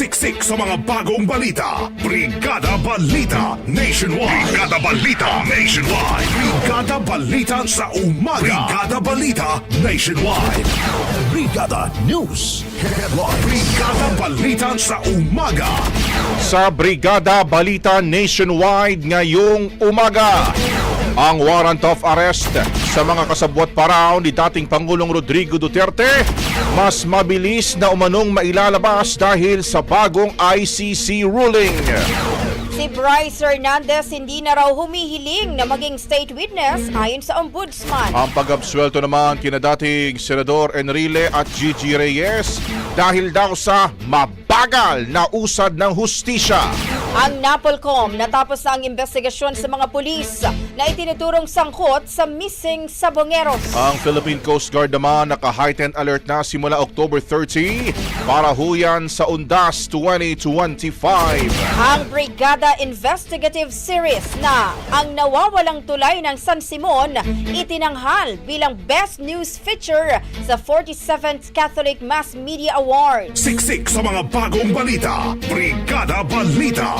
Siksik sa mga bagong balita. Brigada Balita Nationwide. Brigada Balita Nationwide. Brigada Balita sa umaga. Brigada Balita Nationwide. Brigada News Headlines. Brigada Balita sa umaga. Sa Brigada Balita Nationwide ngayong umaga. Ang warrant of arrest sa mga kasabwat paraw ni dating Pangulong Rodrigo Duterte mas mabilis na umanong mailalabas dahil sa bagong ICC ruling. Si Bryce Hernandez hindi na raw humihiling na maging state witness ayon sa ombudsman. Ang pag-absuelto naman kina dating Senador Enrile at Gigi Reyes dahil daw sa mabagal na usad ng hustisya. Ang Napolcom natapos na ang investigasyon sa mga pulis na itinuturong sangkot sa missing sabongeros. Ang Philippine Coast Guard naman naka-heightened alert na simula October 30 para huyan sa Undas 2025. Ang Brigada Investigative Series na ang nawawalang tulay ng San Simon itinanghal bilang Best News Feature sa 47th Catholic Mass Media Awards. Siksik sa mga bagong balita. Brigada Balita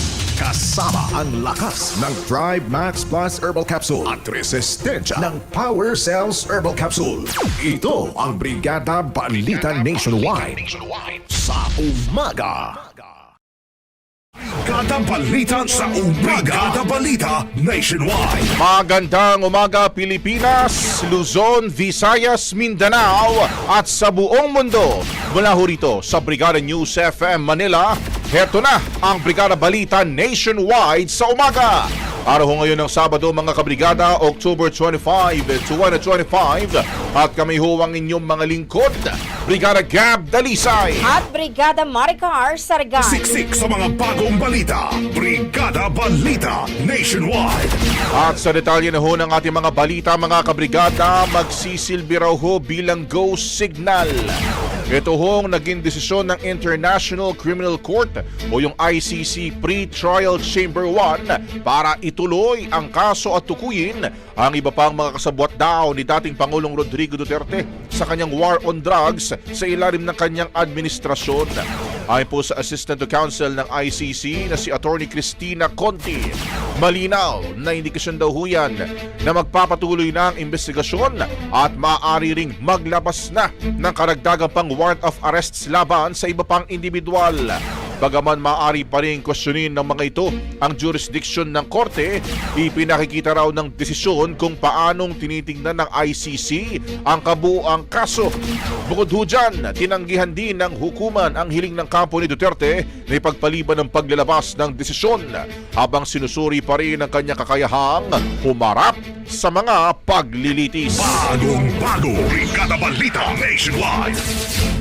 Kasama ang lakas ng Thrive Max Plus Herbal Capsule at resistensya ng Power Cells Herbal Capsule. Ito ang Brigada Balita Nationwide sa umaga. Brigada Balita sa umaga. Brigada Balita Nationwide. Magandang umaga Pilipinas, Luzon, Visayas, Mindanao at sa buong mundo. Mula ho rito sa Brigada News FM Manila, heto na ang Brigada Balita Nationwide sa umaga. Araw ho ngayon ng Sabado mga kabrigada, October 25, 2025 at kami ho ang inyong mga lingkod, Brigada Gab Dalisay. At Brigada Maricar Sargan. Siksik sa mga bagong balita. Brigada Balita Nationwide. At sa detalye na ho ng ating mga balita mga kabrigada, magsisilbi raw ho bilang go signal. Ito hong naging desisyon ng International Criminal Court o yung ICC Pre-Trial Chamber 1 para ituloy ang kaso at tukuyin ang iba pang mga kasabwat daw ni dating Pangulong Rodrigo Duterte sa kanyang war on drugs sa ilalim ng kanyang administrasyon. Ayon po sa Assistant to Counsel ng ICC na si Attorney Cristina Conti, malinaw na indikasyon daw ho yan na magpapatuloy na ang investigasyon at maaari ring maglabas na ng karagdagang pang warrant of arrests laban sa iba pang individual. Bagaman maaari pa rin kwestiyonin ng mga ito ang jurisdiction ng korte, ipinakikita raw ng desisyon kung paanong tinitingnan ng ICC ang kabuuang kaso. Bukod ho dyan, tinanggihan din ng hukuman ang hiling ng kampo ni Duterte na ipagpaliban ng paglalabas ng desisyon habang sinusuri pa rin ang kanyang kakayahang humarap sa mga paglilitis. Bagong bago, Brigada Balita Nationwide.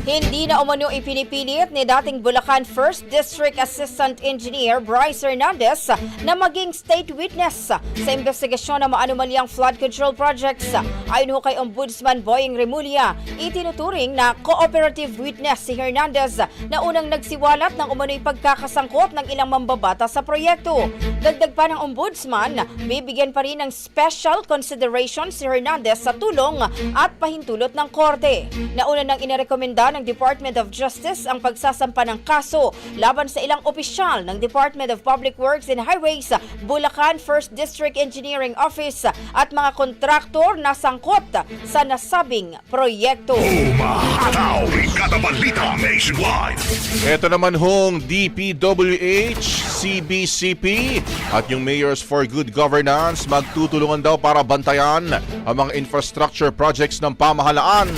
Hindi na umano ipinipilit ni dating Bulacan 1st District Assistant Engineer Bryce Hernandez na maging state witness sa investigasyon ng maanumalyang flood control projects. Ayon kay Ombudsman Boying Remulla, itinuturing na cooperative witness si Hernandez na unang nagsiwalat ng umano'y pagkakasangkot ng ilang mambabata sa proyekto. Dagdag pa ng Ombudsman, bibigyan pa rin ng special consideration si Hernandez sa tulong at pahintulot ng korte. Nauna nang inirekomenda ng Department of Justice ang pagsasampa ng kaso laban sa ilang opisyal ng Department of Public Works and Highways, Bulacan 1st District Engineering Office at mga kontraktor na sangkot sa nasabing proyekto. Umahataw, Brigada Balita Nationwide. Ito naman hong DPWH, CBCP at yung Mayors for Good Governance magtutulungan daw para bantayan ang mga infrastructure projects ng pamahalaan.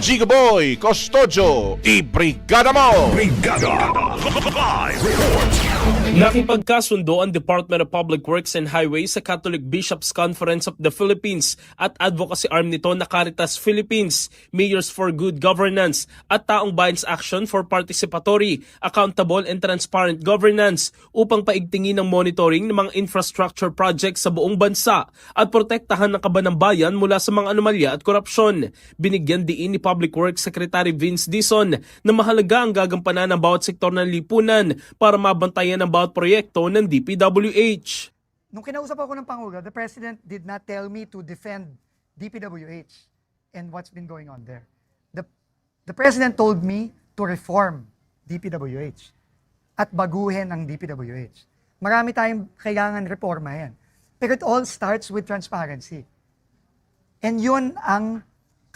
Giga Boy, Custodio, ibrigada mo! Brigada Live Report. Nakipagkasundo ang Department of Public Works and Highways sa Catholic Bishops Conference of the Philippines at advocacy arm nito na Caritas Philippines, Mayors for Good Governance at Taong Bayan's Action for Participatory, Accountable and Transparent Governance upang paigtingin ang monitoring ng mga infrastructure projects sa buong bansa at protektahan ang kaban ng bayan mula sa mga anomalya at korupsyon. Binigyan diin ni Public Works Secretary Vince Dison na mahalaga ang gagampanan ng bawat sektor ng lipunan para mabantayan ang bawat proyekto ng DPWH. Nung kinausap ako ng Pangulo, the President did not tell me to defend DPWH and what's been going on there. The, the President told me to reform DPWH at baguhin ang DPWH. Marami tayong kailangan reforma yan. Pero it all starts with transparency. And yun ang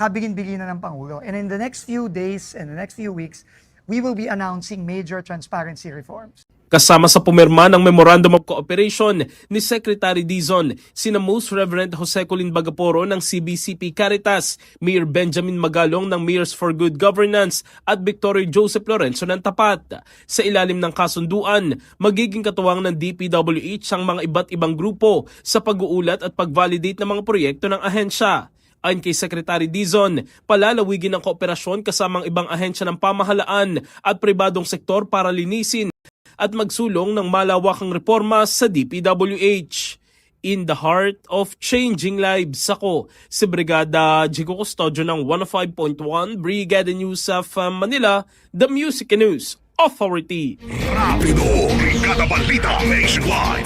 kabilin-bilinan ng Pangulo. And in the next few days and the next few weeks, we will be announcing major transparency reforms. Kasama sa pumirma ng Memorandum of Cooperation ni Secretary Dizon, sina Most Reverend Jose Colin Bagaporo ng CBCP Caritas, Mayor Benjamin Magalong ng Mayors for Good Governance at Victoria Joseph Lorenzo ng Tapat. Sa ilalim ng kasunduan, magiging katuwang ng DPWH ang mga iba't ibang grupo sa pag-uulat at pag-validate ng mga proyekto ng ahensya. Ayon kay Secretary Dizon, palalawigin ang kooperasyon kasamang ibang ahensya ng pamahalaan at pribadong sektor para linisin at magsulong ng malawakang reforma sa DPWH. In the heart of changing lives ako, si Brigada Jigo Custodio ng 105.1 Brigada News of Manila, The Music News Authority. Rapido, Brigada Balita Nationwide.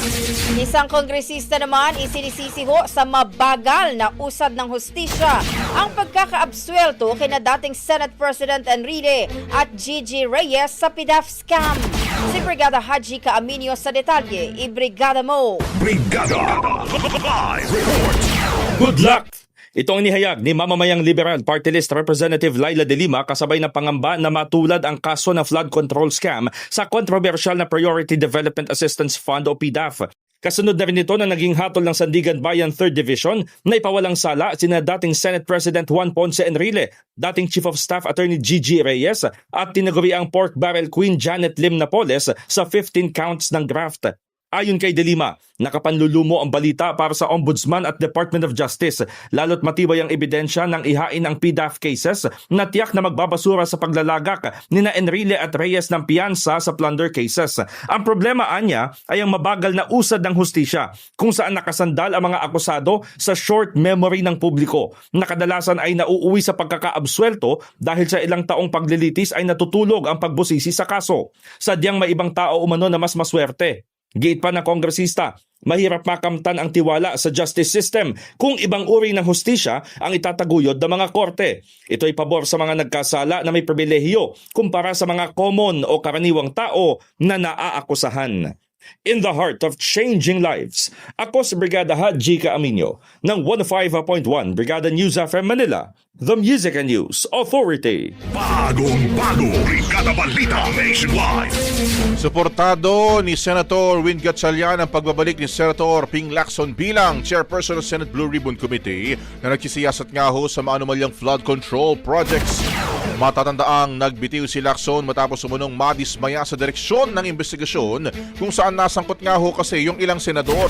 Isang kongresista naman isinisisi ho sa mabagal na usad ng hustisya ang pagkakaabswelto kina dating Senate President Enrile at Gigi Reyes sa PDAF scam. Si Brigada Haji Kaaminio sa detalye, ibrigada mo! Brigada Live Report. Good luck! Ito ang nihayag ni mamamayang Liberal Party List Representative Laila De Lima kasabay ng pangamba na matulad ang kaso ng flood control scam sa controversial na Priority Development Assistance Fund o PDAF. Kasunod na rin ito na naging hatol ng Sandigan Bayan 3rd Division na ipawalang sala sina dating Senate President Juan Ponce Enrile, dating Chief of Staff Attorney Gigi Reyes at tinaguri ang pork barrel queen Janet Lim Napoles sa 15 counts ng graft. Ayon kay De Lima, nakapanlulumo ang balita para sa Ombudsman at Department of Justice lalo't matibay ang ebidensya ng ihain ang PDAF cases na tiyak na magbabasura sa paglalagak ni na Enrile at Reyes ng piyansa sa plunder cases. Ang problema anya ay ang mabagal na usad ng hustisya kung saan nakasandal ang mga akusado sa short memory ng publiko na kadalasan ay nauuwi sa pagkakaabswelto dahil sa ilang taong paglilitis ay natutulog ang pagbusisi sa kaso. Sadyang may ibang tao umano na mas maswerte Gate pa ng kongresista, mahirap makamtan ang tiwala sa justice system kung ibang uri ng hustisya ang itataguyod ng mga korte. Ito'y pabor sa mga nagkasala na may pribilehiyo kumpara sa mga common o karaniwang tao na naaakusahan. In the heart of changing lives, ako si Brigada Haji Aminyo ng 105.1 Brigada News FM Manila, the Music and News Authority. Bagong bago, Brigada Balita Nationwide. Suportado ni Senator Win Gatchalian ang pagbabalik ni Senator Ping Lacson bilang Chairperson ng Senate Blue Ribbon Committee na nagsisiyasat nga ho sa maanumalyang flood control projects. Matatandaang nagbitiw si Lacson matapos sumunong madismaya sa direksyon ng investigasyon kung saan nasangkot nga ho kasi yung ilang senador.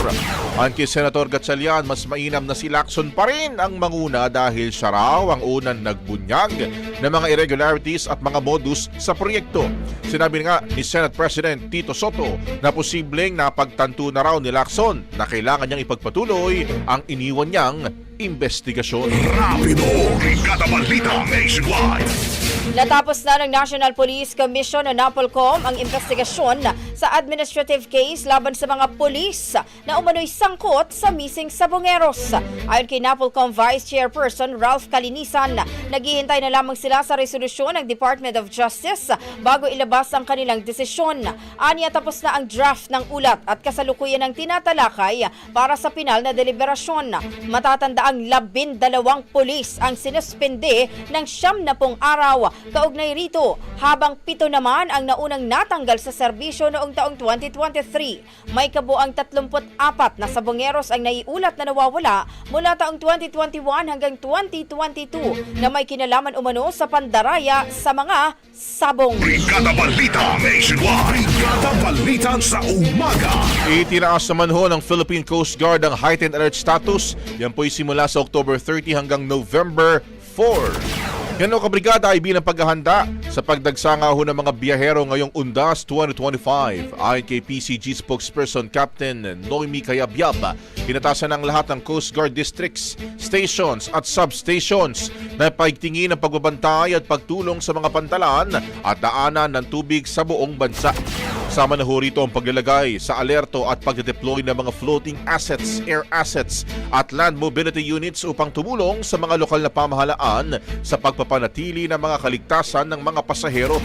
Ang kay Senator Gatchalian, mas mainam na si Lacson pa rin ang manguna dahil siya raw ang unang nagbunyag ng mga irregularities at mga modus sa proyekto. Sinabi nga ni Senate President Tito Soto na posibleng napagtanto na raw ni Lacson na kailangan niyang ipagpatuloy ang iniwan niyang investigasyon. Rapido, Brigada Balita Nationwide. Natapos na ng National Police Commission o NAPOLCOM ang investigasyon sa administrative case laban sa mga pulis na umano'y sangkot sa missing sabongeros. Ayon kay NAPOLCOM Vice Chairperson Ralph Kalinisan, naghihintay na lamang sila sa resolusyon ng Department of Justice bago ilabas ang kanilang desisyon. Aniya tapos na ang draft ng ulat at kasalukuyan ng tinatalakay para sa pinal na deliberasyon. Matatanda ang labindalawang pulis ang sinuspende ng siyam na pong araw kaugnay rito habang pito naman ang naunang natanggal sa serbisyo noong taong 2023. May kabuang 34 na sabongeros ang naiulat na nawawala mula taong 2021 hanggang 2022 na may kinalaman umano sa pandaraya sa mga sabong. Brigada Balita Nationwide. Brigada Balita sa umaga. Itinaas naman ho ng Philippine Coast Guard ang heightened alert status. Yan po'y simula sa October 30 hanggang November 4. Yan o kabrigada ay bilang paghahanda sa pagdagsanga ho ng mga biyahero ngayong Undas 2025. Ayon kay PCG spokesperson Captain Noemi Kayabyab, pinatasan ng lahat ng Coast Guard districts, stations at substations na paigtingin ang pagbabantay at pagtulong sa mga pantalan at daanan ng tubig sa buong bansa. Kasama na ho rito ang paglalagay sa alerto at pagdedeploy ng mga floating assets, air assets at land mobility units upang tumulong sa mga lokal na pamahalaan sa pagpapanatili ng mga kaligtasan ng mga pasahero.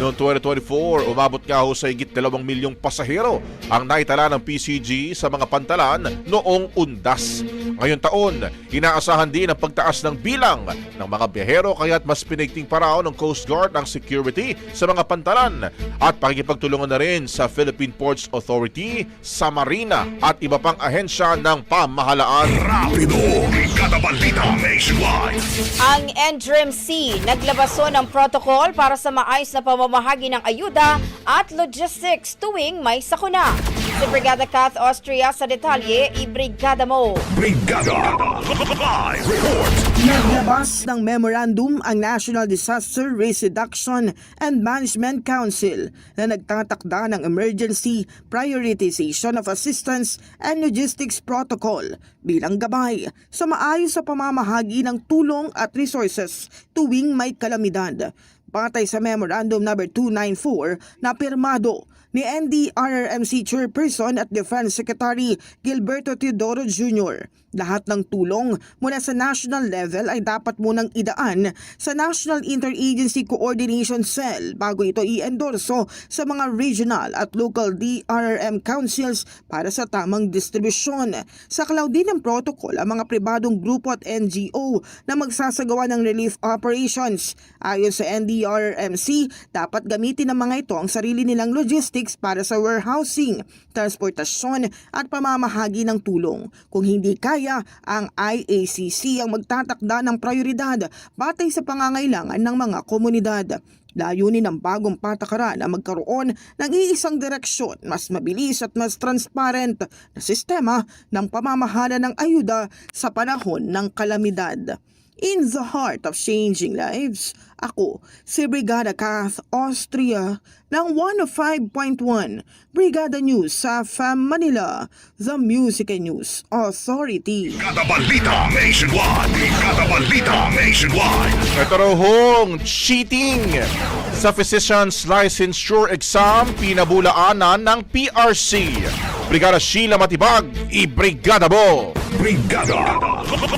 Noong 2024, umabot nga ho sa higit 2 milyong pasahero ang naitala ng PCG sa mga pantalan noong undas. Ngayon taon, inaasahan din ang pagtaas ng bilang ng mga biyahero kaya't mas pinigting pa raw ng Coast Guard ang security sa mga pantalan at pakikipagtulungan na rin sa Philippine Ports Authority, sa Marina at iba pang ahensya ng pamahalaan. Rapido, Nationwide. Ang NDRIMC naglabaso ng protocol para sa maayos na pamamahagi ng ayuda at logistics tuwing may sakuna. Si Brigada Kath Austria sa detalye, i-brigada mo. Brigada Live Report. Naglabas ng memorandum ang National Disaster Risk Reduction and Management Council na nagtatakda ng Emergency Prioritization of Assistance and Logistics Protocol bilang gabay sa maayos sa pamamahagi ng tulong at resources tuwing may kalamidad. Batay sa Memorandum No. 294 na pirmado ni NDRRMC Chairperson at Defense Secretary Gilberto Teodoro Jr. Lahat ng tulong mula sa national level ay dapat munang idaan sa National Interagency Coordination Cell bago ito i-endorso sa mga regional at local DRRM councils para sa tamang distribusyon. Sa cloud din ng protocol ang mga pribadong grupo at NGO na magsasagawa ng relief operations. Ayon sa NDRRMC, dapat gamitin ng mga ito ang sarili nilang logistics para sa warehousing, transportasyon at pamamahagi ng tulong. Kung hindi kaya, ang IACC ang magtatakda ng prioridad batay sa pangangailangan ng mga komunidad. Layunin ng bagong patakaran na magkaroon ng iisang direksyon, mas mabilis at mas transparent na sistema ng pamamahala ng ayuda sa panahon ng kalamidad. in the heart of changing lives. Ako, si Brigada Kath Austria ng 105.1 Brigada News sa FM Manila, the Music and News Authority. Brigada Balita Nationwide. Brigada Balita Nationwide. Ito raw hong cheating sa Physician's Licensure Exam pinabulaanan ng PRC. Brigada Sheila Matibag, i-brigada mo! Brigada.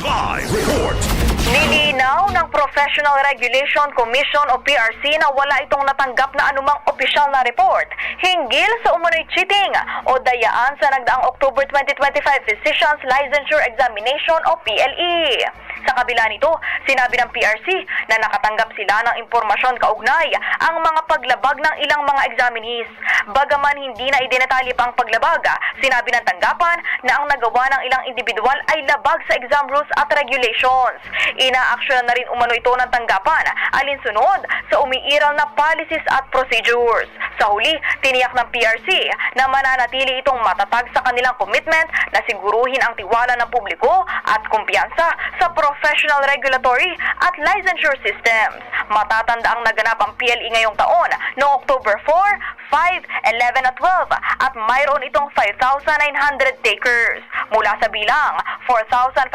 Live report. Nilinaw ng Professional Regulation Commission o PRC na wala itong natanggap na anumang opisyal na report hinggil sa umunoy cheating o dayaan sa nagdaang October 2025 Physician's Licensure Examination o PLE. Sa kabila nito, sinabi ng PRC na nakatanggap sila ng impormasyon kaugnay ang mga paglabag ng ilang mga examinees. Bagaman hindi na idinetalye pa ang paglabag, sinabi ng tanggapan na ang nagawa ng ilang individual ay labag sa exam rules at regulations. Inaaksyonan na rin umano ito ng tanggapan alinsunod sa umiiral na policies at procedures. Sa huli, tiniyak ng PRC na mananatili itong matatag sa kanilang commitment na siguruhin ang tiwala ng publiko at kumpiyansa sa professional regulatory at licensure systems. Matatanda ang naganap ang PLE ngayong taon noong October 4, 5, 11 at 12 at mayroon itong 5,900 takers. Mula sa bilang, 4,570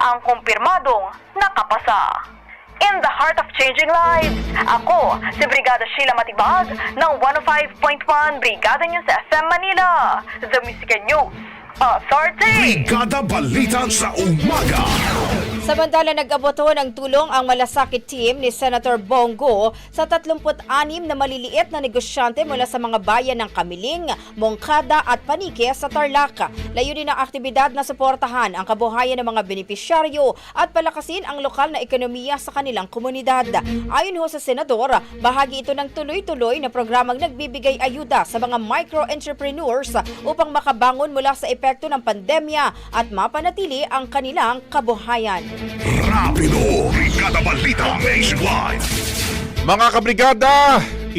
ang kumpirmadong nakapasa. In the heart of changing lives, ako si Brigada Sheila Matibag ng 105.1 Brigada News FM Manila, The Music News Authority. Brigada Balita sa umaga. Samantala nag-aboto ng tulong ang malasakit team ni Senator Bongo sa 36 na maliliit na negosyante mula sa mga bayan ng Kamiling, Mongkada at Panike sa Tarlac. Layunin ng aktibidad na suportahan ang kabuhayan ng mga benepisyaryo at palakasin ang lokal na ekonomiya sa kanilang komunidad. Ayon ho sa Senador, bahagi ito ng tuloy-tuloy na programang nagbibigay ayuda sa mga micro-entrepreneurs upang makabangon mula sa epekto ng pandemya at mapanatili ang kanilang kabuhayan. Rapido. Brigada Balita Nationwide. Mga kabrigada,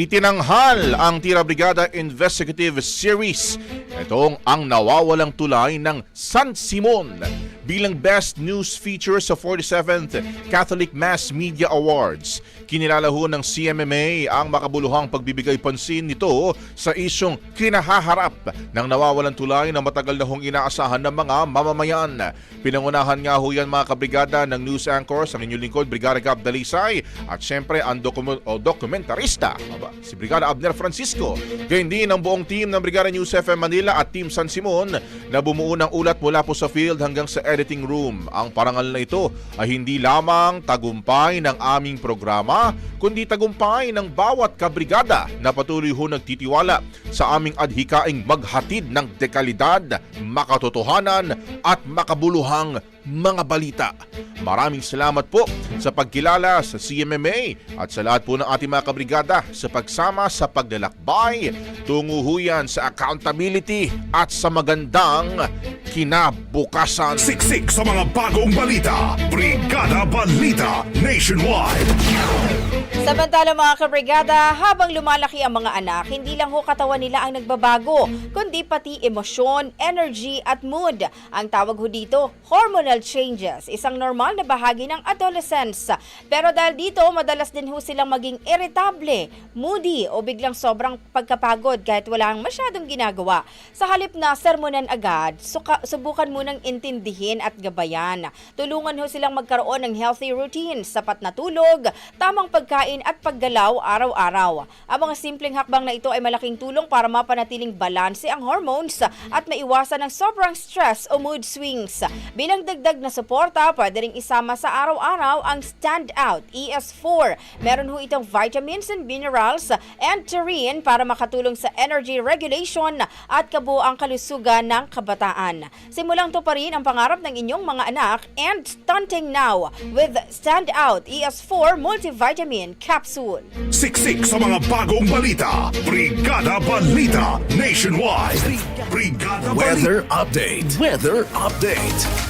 itinanghal ang Tira Brigada Investigative Series. Itong ang nawawalang tulay ng San Simon bilang Best News Feature sa 47th Catholic Mass Media Awards. Kinilala ho ng CMMA ang makabuluhang pagbibigay pansin nito sa isyong kinahaharap ng nawawalan tulay na matagal na hong inaasahan ng mga mamamayan. Pinangunahan nga ho yan mga kabrigada ng news anchors ang inyong lingkod, Brigada Gab Dalisay at syempre ang dokumen- o dokumentarista, aba, si Brigada Abner Francisco. Gayun din ang buong team ng Brigada News FM Manila at Team San Simon na bumuo ng ulat mula po sa field hanggang sa editing room. Ang parangal na ito ay hindi lamang tagumpay ng aming programa, kundi tagumpay ng bawat kabrigada na patuloy ho nagtitiwala sa aming adhikaing maghatid ng dekalidad, makatotohanan at makabuluhang mga balita. Maraming salamat po sa pagkilala sa CMMA at sa lahat po ng ating mga kabrigada sa pagsama sa paglalakbay, tungo ho yan sa accountability at sa magandang kinabukasan. Siksik sa mga bagong balita. Brigada Balita Nationwide. Samantala mga kabrigada, habang lumalaki ang mga anak, hindi lang ho katawan nila ang nagbabago, kundi pati emosyon, energy at mood. Ang tawag ho dito, hormonal changes, isang normal na bahagi ng adolescence. Pero dahil dito, madalas din ho silang maging irritable, moody o biglang sobrang pagkapagod kahit walang masyadong ginagawa. Sa halip na sermonan agad, suka, subukan munang intindihin at gabayan. Tulungan ho silang magkaroon ng healthy routines, sapat na tulog, tamang pagkain at paggalaw araw-araw. Ang mga simpleng hakbang na ito ay malaking tulong para mapanatiling balanse ang hormones at maiwasan ng sobrang stress o mood swings. Bilang dagdag na suporta, pwede ring isama sa araw-araw ang Stand Out ES4. Meron ho itong vitamins and minerals and taurine para makatulong sa energy regulation at kabuang kalusugan ng kabataan. Simulang to pa rin ang pangarap ng inyong mga anak and stunting now with Stand Out ES4 multivitamin capsule. Siksik sa mga bagong balita. Brigada Balita Nationwide. Brigada Balita. Weather update. Weather update.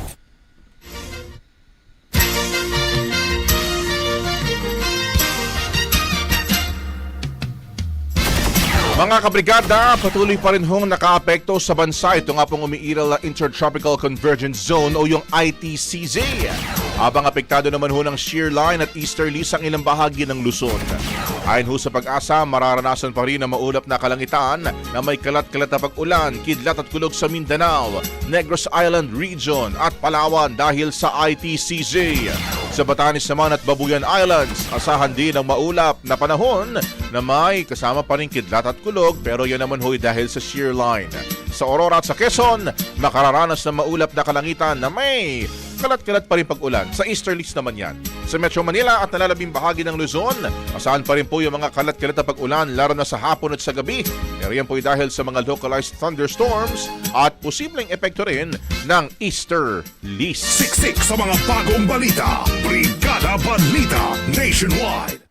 Mga kabrigada, patuloy pa rin hong nakaapekto sa bansa ito nga pong umiiral na Intertropical Convergence Zone o yung ITCZ. Habang apektado naman ho ng shear line at easterlies ang ilang bahagi ng Luzon. Ayon ho sa pag-asa, mararanasan pa rin ang maulap na kalangitan na may kalat-kalat na pag-ulan, kidlat at kulog sa Mindanao, Negros Island Region at Palawan dahil sa ITCZ. Sa Batanes naman at Babuyan Islands, asahan din ang maulap na panahon na may kasama pa rin kidlat at kulog pero yan naman ho'y dahil sa shear line. Sa Aurora at sa Quezon, makararanas ng maulap na kalangitan na may kalat-kalat pa rin pag-ulan. Sa easterlies naman yan. Sa Metro Manila at nalalabing bahagi ng Luzon, asahan pa rin po yung mga kalat-kalat na pag-ulan lalo na sa hapon at sa gabi. Pero yan po dahil sa mga localized thunderstorms at posibleng epekto rin ng easterlies. Siksik sa mga bagong balita. Brigada Balita Nationwide.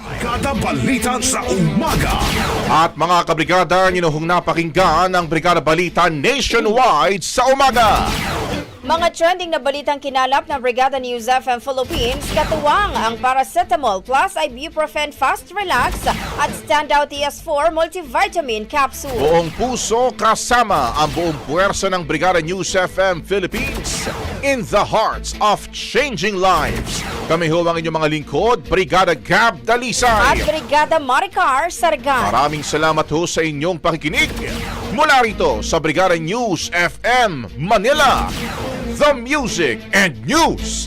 Brigada Balita sa umaga. At mga kabrigada, ninuhong napakinggan ang Brigada Balita Nationwide sa umaga. Mga trending na balitang kinalap ng Brigada News FM Philippines, katuwang ang paracetamol plus ibuprofen fast relax at standout ES4 multivitamin capsule. Buong puso kasama ang buong puwersa ng Brigada News FM Philippines in the hearts of changing lives. Kami ho ang inyong mga lingkod, Brigada Gab At Dalisay. Brigada Maricar Sargan. Maraming salamat ho sa inyong pakikinig. Mula rito sa Brigada News FM Manila, The Music and News